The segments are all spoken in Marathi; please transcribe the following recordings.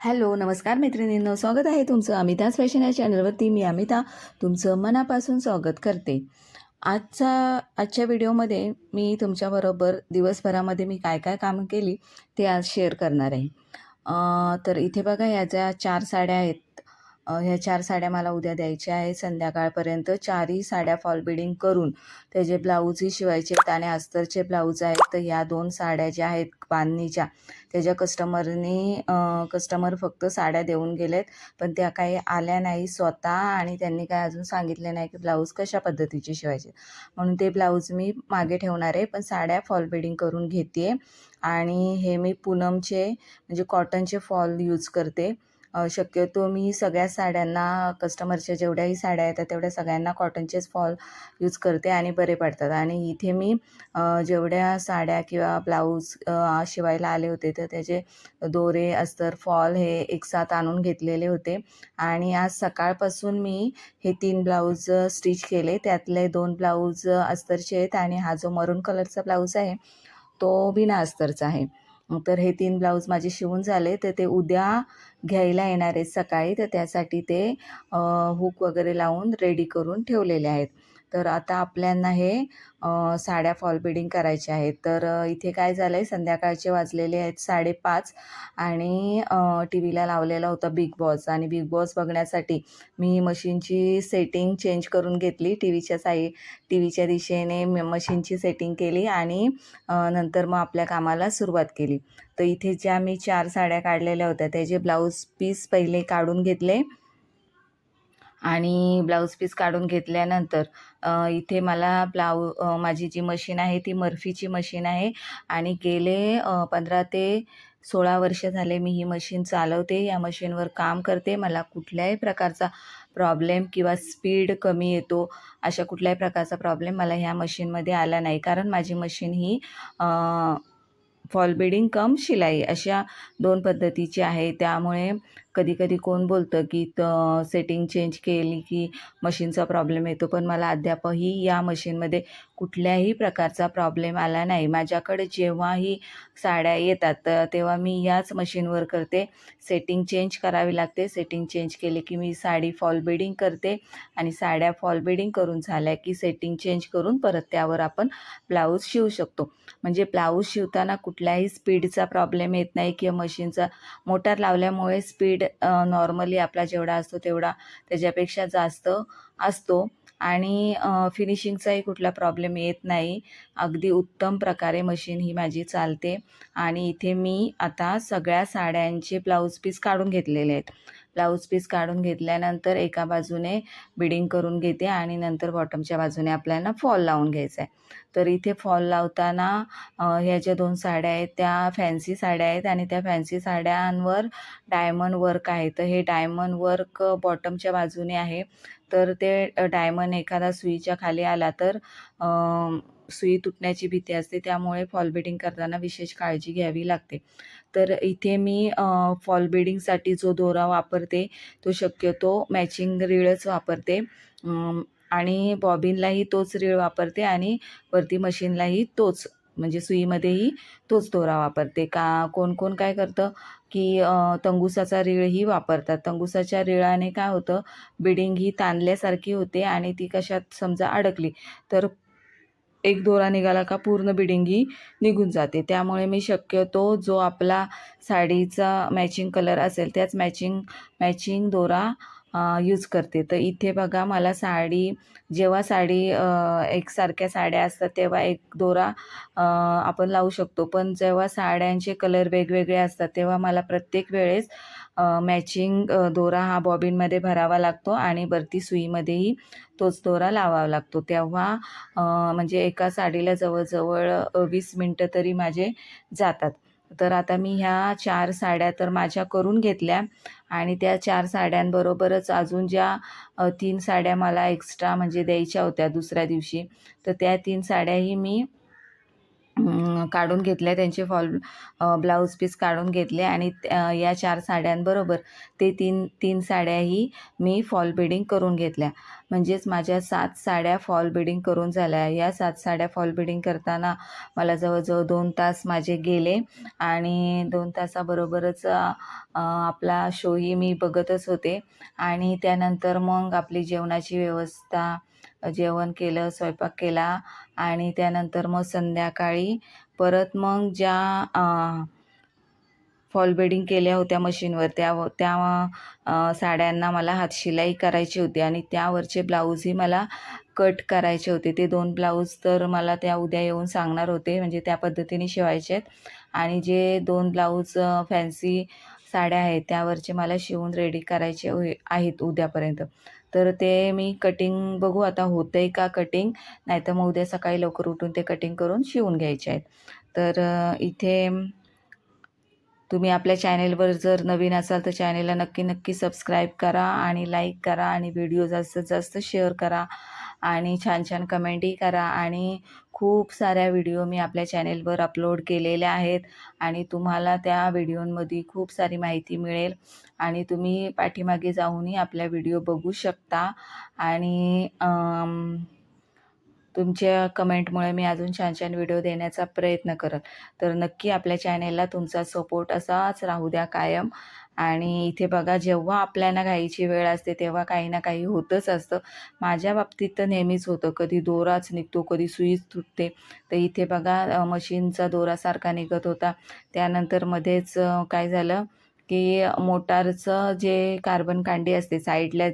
हॅलो नमस्कार मैत्रिणींनो. स्वागत आहे तुमचं अमिताज फॅशन या चॅनलवरती. मी अमिता तुमचं मनापासून स्वागत करते. आजचा आजच्या व्हिडिओमध्ये मी तुमच्याबरोबर दिवसभरामध्ये मी काय काय कामं केली ते आज शेअर करणार आहे. तर इथे बघा ह्या ज्या चार साड्या आहेत ह्या चार साड्या मला उद्या द्यायच्या आहेत. संध्याकाळपर्यंत चारही साड्या फॉल बिडिंग करून त्याचे ब्लाऊजही शिवायचे आहेत आणि अस्तरचे ब्लाऊज आहेत तर ह्या दोन साड्या ज्या आहेत बांधणीच्या त्याच्या कस्टमरनी कस्टमर फक्त साड्या देऊन गेलेत पण त्या काही आल्या नाही स्वतः आणि त्यांनी काय अजून सांगितले नाही की ब्लाऊज कशा पद्धतीचे शिवायचे. म्हणून ते ब्लाऊज मी मागे ठेवणार आहे पण साड्या फॉल बिडिंग करून घेते आणि हे मी पूनमचे म्हणजे कॉटनचे फॉल यूज करते. शक्यतो मी सगळ्या साड्यांना कस्टमरच्या जेवढ्याही साड्या येतात तेवढ्या सगळ्यांना कॉटनचेच फॉल यूज करते आणि बरे पडतात. आणि इथे मी जेवढ्या साड्या किंवा ब्लाऊज शिवायला आले होते तर त्याचे दोरे अस्तर फॉल हे एकसाथ आणून घेतलेले होते. आणि आज सकाळपासून मी हे तीन ब्लाऊज स्टिच केले. त्यातले दोन ब्लाऊज अस्तरचे आहेत आणि हा जो मरून कलरचा ब्लाऊज आहे तो बिना अस्तरचा आहे. तर हे तीन ब्लाऊज माझे शिवून झाले. तर ते उद्या घ्यायला येणार आहेत सकाळी. तर त्यासाठी ते हुक वगैरे लावून रेडी करून ठेवलेले आहेत. तर आता आपल्यांना हे साड्या फॉल बिडिंग करायच्या आहेत. तर इथे काय झालं आहे संध्याकाळचे वाजलेले आहेत साडेपाच आणि टी व्हीला लावलेला होता बिग बॉस आणि बिग बॉस बघण्यासाठी मी मशीनची सेटिंग चेंज करून घेतली. टी व्हीच्या साई टी व्हीच्या दिशेने म मशीनची सेटिंग केली आणि नंतर मग आपल्या कामाला सुरुवात केली. तर इथे ज्या मी चार साड्या काढलेल्या होत्या त्याचे ब्लाऊज पीस पहिले काढून घेतले. आणि ब्लाऊज पीस काढून घेतल्यानंतर इथे मला ब्लाऊ माझी जी मशीन आहे ती मर्फीची मशीन आहे आणि गेले पंधरा ते सोळा वर्ष झाले मी ही मशीन चालवते. या मशीनवर काम करते. मला कुठल्याही प्रकारचा प्रॉब्लेम किंवा स्पीड कमी येतो अशा कुठल्याही प्रकारचा प्रॉब्लेम मला ह्या मशीनमध्ये आला नाही. कारण माझी मशीन ही आ... बिडिंग कम शिलाई अशा दोन पद्धतीची आहे. त्यामुळे कधीकधी कोण बोलतं की त सेटिंग चेंज केली की मशीनचा प्रॉब्लेम येतो. पण मला अद्यापही या मशीनमध्ये कुठल्याही प्रकारचा प्रॉब्लेम आला नाही. माझ्याकडे जेव्हाही साड्या येतात तर तेव्हा मी याच मशीनवर करते. सेटिंग चेंज करावी लागते. सेटिंग चेंज केले की मी साडी फॉल बिडिंग करते आणि साड्या फॉल बिडिंग करून झाल्या की सेटिंग चेंज करून परत त्यावर आपण ब्लाऊज शिवू शकतो. म्हणजे ब्लाऊज शिवताना कुठल्याही स्पीडचा प्रॉब्लेम येत नाही किंवा मशीनचा मोटार लावल्यामुळे स्पीड नॉर्मली आपला जेवढा असतो तेवढा त्याच्यापेक्षा जास्त असतो. आणि फिनिशिंगचाही कुठला प्रॉब्लेम येत नाही. अगदी उत्तम प्रकारे मशीन ही माझी चालते. आणि इथे मी आता सगळ्या साड्यांचे ब्लाऊज पीस काढून घेतलेले आहेत. ब्लाऊज पीस काढून घेतल्यानंतर एका बाजूने बिडिंग करून घेते आणि नंतर बॉटमच्या बाजूने आपल्याला फॉल लावून घ्यायचा आहे. तर इथे फॉल लावताना ह्या ज्या दोन साड्या आहेत त्या फॅन्सी साड्या आहेत आणि त्या फॅन्सी साड्यांवर डायमंड वर्क आहे. तर हे डायमंड वर्क बॉटमच्या बाजूने आहे. तर ते डायमंड एखादा सुईच्या खाली आला तर सुई तुटण्याची भीती असते त्यामुळे फॉल बिडिंग करताना विशेष काळजी घ्यावी लागते. तर इथे मी फॉल बिडिंगसाठी जो दोरा वापरते तो शक्यतो मॅचिंग रीळच वापरते. आणि बॉबिनलाही तोच रीळ वापरते आणि वरती मशीनलाही तोच म्हणजे सुईमध्येही तोच दोरा वापरते. का कोण कोण काय करतं की तंगुसाचा रीळही वापरतात. तंगुसाच्या रीळाने काय होतं बिडिंग ही ताणल्यासारखी होते आणि ती कशात समजा अडकली तर एक दोरा निघाला का पूर्ण बिडिंगी निघून जाते. त्यामुळे मी शक्यतो जो आपला साडीचा मॅचिंग कलर असेल त्याच मॅचिंग मॅचिंग दोरा यूज करते. तर इथे बघा मला साडी जेव्हा साडी एकसारख्या साड्या असतात तेव्हा एक दोरा आपण लावू शकतो. पण जेव्हा साड्यांचे कलर वेगवेगळे असतात तेव्हा मला प्रत्येक वेळेस मॅचिंग दोरा हा बॉबिनमध्ये भरावा लागतो आणि वरती सुईमध्येही तोच दोरा लावावा लागतो. तेव्हा म्हणजे एका साडीला जवळजवळ वीस मिनटं तरी माझे जातात. तर आता मी ह्या चार साड्या तर माझ्या करून घेतल्या आणि त्या चार साड्यांबरोबरच अजून ज्या तीन साड्या मला एक्स्ट्रा म्हणजे द्यायच्या होत्या दुसऱ्या दिवशी तर त्या तीन साड्याही मी काढून घेतल्या त्यांचे फॉल ब्लाऊज पीस काढून घेतले आणि त्या- या चार साड्यांबरोबर ते तीन तीन साड्याही मी फॉल बिडिंग करून घेतल्या. म्हणजेच माझ्या सात साड्या फॉल बिडिंग करून झाल्या. या सात साड्या फॉल बिडिंग करताना मला जवळजवळ दोन तास माझे गेले आणि दोन तासाबरोबरच आपला शोही मी बघतच होते आणि त्यानंतर मग आपली जेवणाची व्यवस्था जेवण केलं स्वयंपाक केला आणि त्यानंतर मग संध्याकाळी परत मग ज्या फॉल बेडिंग केल्या होत्या मशीनवर त्या त्या साड्यांना मला हातशिलाई करायची होती आणि त्यावरचे ब्लाऊजही मला कट करायचे होते. ते दोन ब्लाऊज तर मला त्या उद्या येऊन सांगणार होते म्हणजे त्या पद्धतीने शिवायचे आहेत. आणि जे दोन ब्लाऊज फॅन्सी साड्या आहेत त्यावरचे मला शिवून रेडी करायचे होय- आहेत उद्यापर्यंत. तर ते मी कटिंग बघू आता होतं आहे का कटिंग नाहीतर मग उद्या सकाळी लवकर उठून ते कटिंग करून शिवून घ्यायचे आहेत. तर इथे तुम्ही आपल्या चॅनेलवर जर नवीन असाल तर चॅनेलला नक्की नक्की सबस्क्राईब करा आणि लाईक करा आणि व्हिडिओ जास्तीत जास्त शेअर करा आणि छान छान कमेंटही करा. आणि खूप साऱ्या व्हिडिओ मी आपल्या चॅनेलवर अपलोड केलेल्या आहेत आणि तुम्हाला त्या व्हिडिओंमध्ये खूप सारी माहिती मिळेल आणि तुम्ही पाठीमागे जाऊनही आपल्या व्हिडिओ बघू शकता. आणि तुमच्या कमेंटमुळे मी अजून छान छान व्हिडिओ देण्याचा प्रयत्न करत. तर नक्की आपल्या चॅनेलला तुमचा सपोर्ट असाच राहू द्या कायम. आणि इथे बघा जेव्हा आपल्याला घाईची वेळ असते तेव्हा काही ना काही होतच असतं. माझ्या बाबतीत तर नेहमीच होतं. कधी दोराच निघतो कधी सुईच तुटते. तर इथे बघा मशीनचा दोरासारखा निघत होता. त्यानंतर मध्येच काय झालं? की मोटारचं जे कार्बन कांडी असते साईडला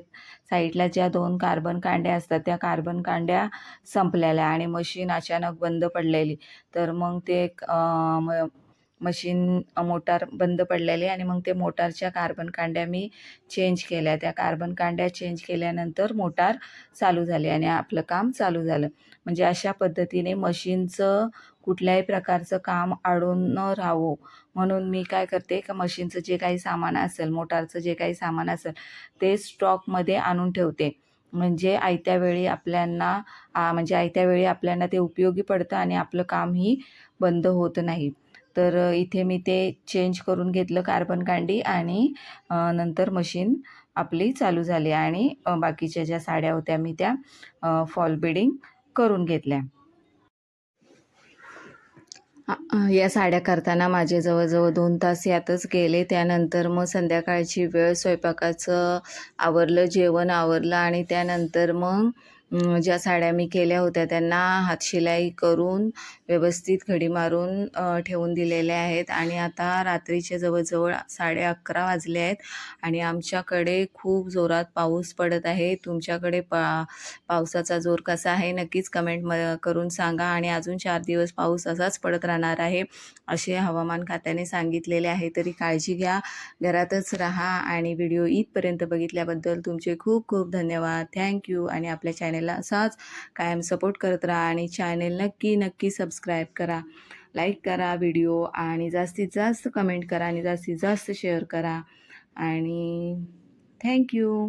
साईडला ज्या दोन कार्बन कांड्या असतात त्या कार्बन कांड्या संपलेल्या आणि मशीन अचानक बंद पडलेली. तर मग ते एक, म मशीन मोटार बंद पडलेली आणि मग ते मोटारच्या कार्बन कांड्या मी चेंज केल्या. त्या कार्बन कांड्या चेंज केल्यानंतर मोटार चालू झाली आणि आपलं काम चालू झालं. म्हणजे अशा पद्धतीने मशीनचं कुठल्याही प्रकारचं काम अडून न राहावं. म्हणून मी काय करते का मशीनचं जे काही सामान असेल मोटारचं जे काही सामान असेल ते स्टॉकमध्ये आणून ठेवते. म्हणजे आयत्या वेळी आपल्यांना म्हणजे आयत्या वेळी आपल्याला ते उपयोगी पडतं आणि आपलं कामही बंद होत नाही. तर इथे मी ते चेंज करून घेतलं कार्बन कांडी आणि नंतर मशीन आपली चालू झाली आणि बाकीच्या ज्या साड्या होत्या मी त्या फॉल बिडिंग करून घेतल्या. या साड्या करताना माझे जवळजवळ दोन तास यातच गेले. त्यानंतर मग संध्याकाळची वेळ स्वयंपाकाचं आवरलं जेवण आवरलं आणि त्यानंतर मग ज्या साड्या मी केल्या होत्या त्यांना हातशिलाई करून व्यवस्थित घडी मारून ठेवून दिलेल्या आहेत. आणि आता रात्रीचे जवळजवळ साडे अकरा वाजले आहेत आणि आमच्याकडे खूप जोरात पाऊस पडत आहे. तुमच्याकडे पा पावसाचा जोर कसा आहे नक्कीच कमेंट म करून सांगा. आणि अजून चार दिवस पाऊस असाच पडत राहणार आहे असे हवामान खात्याने सांगितलेले आहे. तरी काळजी घ्या घरातच राहा. आणि व्हिडिओ इथपर्यंत बघितल्याबद्दल तुमचे खूप खूप धन्यवाद. थँक्यू आणि आपल्या चॅनल चॅनेलला असाच कायम सपोर्ट करत राहा आणि चॅनेल नक्की नक्की सबस्क्राईब करा. लाईक करा व्हिडिओ आणि जास्तीत जास्त कमेंट करा आणि जास्तीत जास्त शेअर करा. आणि थँक्यू